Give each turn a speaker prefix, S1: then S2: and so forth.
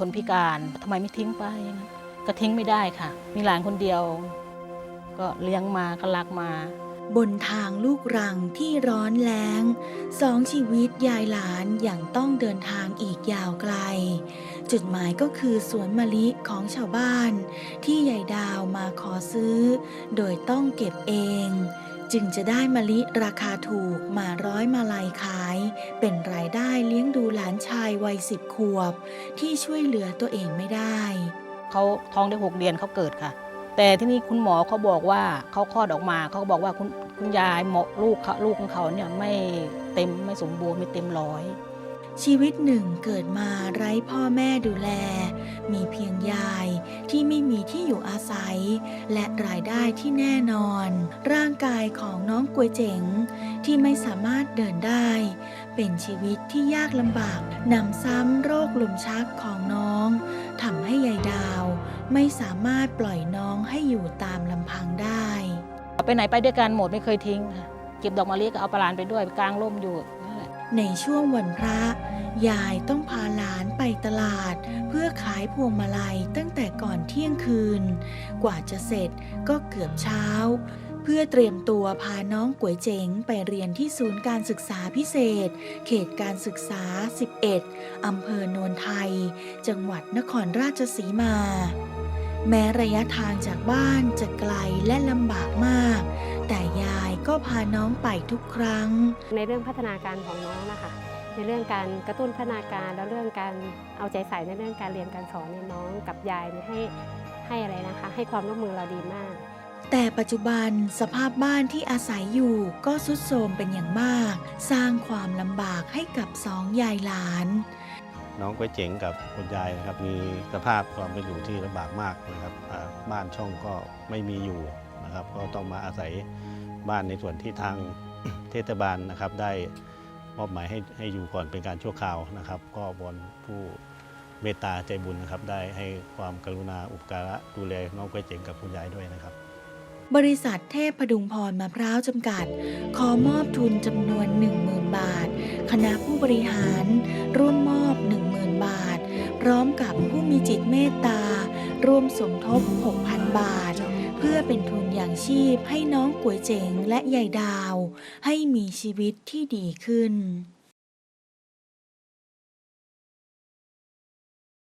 S1: คนพิการทำไมไม่ทิ้งไป ก็ทิ้งไม่ได้ค่ะ มีหลานคนเดียว ก็เลี้ยงมาก็รักมา
S2: บนทางลูกรังที่ร้อนแล้งสองชีวิตยายหลานอย่างต้องเดินทางอีกยาวไกล จุดหมายก็คือสวนมะลิของชาวบ้าน ที่ยายดาวมาขอซื้อ โดยต้องเก็บเอง จึงจะได้มะลิราคาถูกมาร้อยมาลัยขาย เป็นรายได้เลี้ยงดูหลานชายวัยสิบขวบ ที่ช่วยเหลือตัวเองไม่ได้
S1: เขาท้องได้หกเดือนเขาเกิดค่ะ แต่ที่นี่คุณหมอเขาบอกว่าเขาคลอดออกมาเขาบอกว่าคุณคุณยายหมอลูกเขาลูกของเขาเนี่ยไม่เต็มไม่สมบูรณ์ไม่เต็มร้อย
S2: ชีวิตหนึ่งเกิดมาไร้พ่อแม่ดูแล มีเพียงยายที่ไม่มีที่อยู่อาศัย และรายได้ที่แน่นอน ร่างกายของน้องกวยเจ๋ง ที่ไม่สามารถเดินได้ เป็นชีวิตที่ยากลำบากนำซ้ำโรคลมชักของน้องทำให้ยายดาว ไม่สามารถปล่อยน้องให้อยู่ตามลำพังได้
S1: ไปไหนไปด้วยกันหมดไม่เคยทิ้งค่ะเก็บดอกมะลิก็เอาปลาหลานไปด้วยกลางร่มอยู่
S2: ในช่วงวันพระ ยายต้องพาหลานไปตลาด เพื่อขายพวงมาลัยตั้งแต่ก่อนเที่ยงคืน กว่าจะเสร็จก็เกือบเช้า เพื่อเตรียมตัวพาน้องก๋วยเจ๋งไปเรียนที่ศูนย์การศึกษาพิเศษ เขตการศึกษา 11 อำเภอโนนไทย จังหวัดนครราชสีมา แม้ระยะทางจากบ้านจะไกลและลำบากมาก แต่ยายก็พาน้องไปทุกครั้ง
S3: ในเรื่องพัฒนาการของน้องนะคะในเรื่องการกระตุ้นพัฒนาการแล้วเรื่องการเอาใจใส่ในเรื่องการเรียนการสอนในยน้องกับยายเนี่ยให้ให้อะไรนะคะ ให้ความร่วมมือเราดีมาก
S2: แต่ปัจจุบันสภาพบ้านที่อาศัยอยู่ก็ทรุดโทรมเป็นอย่างมาก สร้างความลำบากให้กับสองยายหลาน
S4: น้องก๋วยเจ๋งกับคุณยายนะครับมีสภาพความเป็นอยู่ที่ลำบากมากนะครับอ่าบ้านช่องก็ไม่มีอยู่ นะครับ ก็ต้องมาอาศัยบ้านในส่วนที่ทางเทศบาลนะครับ ได้มอบหมายให้ให้อยู่ก่อนเป็นการชั่วคราวนะครับ ก็วอนผู้เมตตาใจบุญนะครับ ได้ให้ความกรุณาอุปการะดูแลน้องก๋วยเจ๋งกับคุณยายด้วยนะครับ
S2: บริษัทเทพพดุงพรมะพร้าวจำกัด ขอมอบทุนจำนวน 10,000 บาท คณะผู้บริหาร ร่วมมอบ 10,000 บาท พร้อมกับผู้มีจิตเมตตา ร่วมสมทบ 6,000 บาท เพื่อเป็นทุนอย่างชีพให้น้องก๋วยเจ๋งและยายดาว ให้มีชีวิตที่ดีขึ้น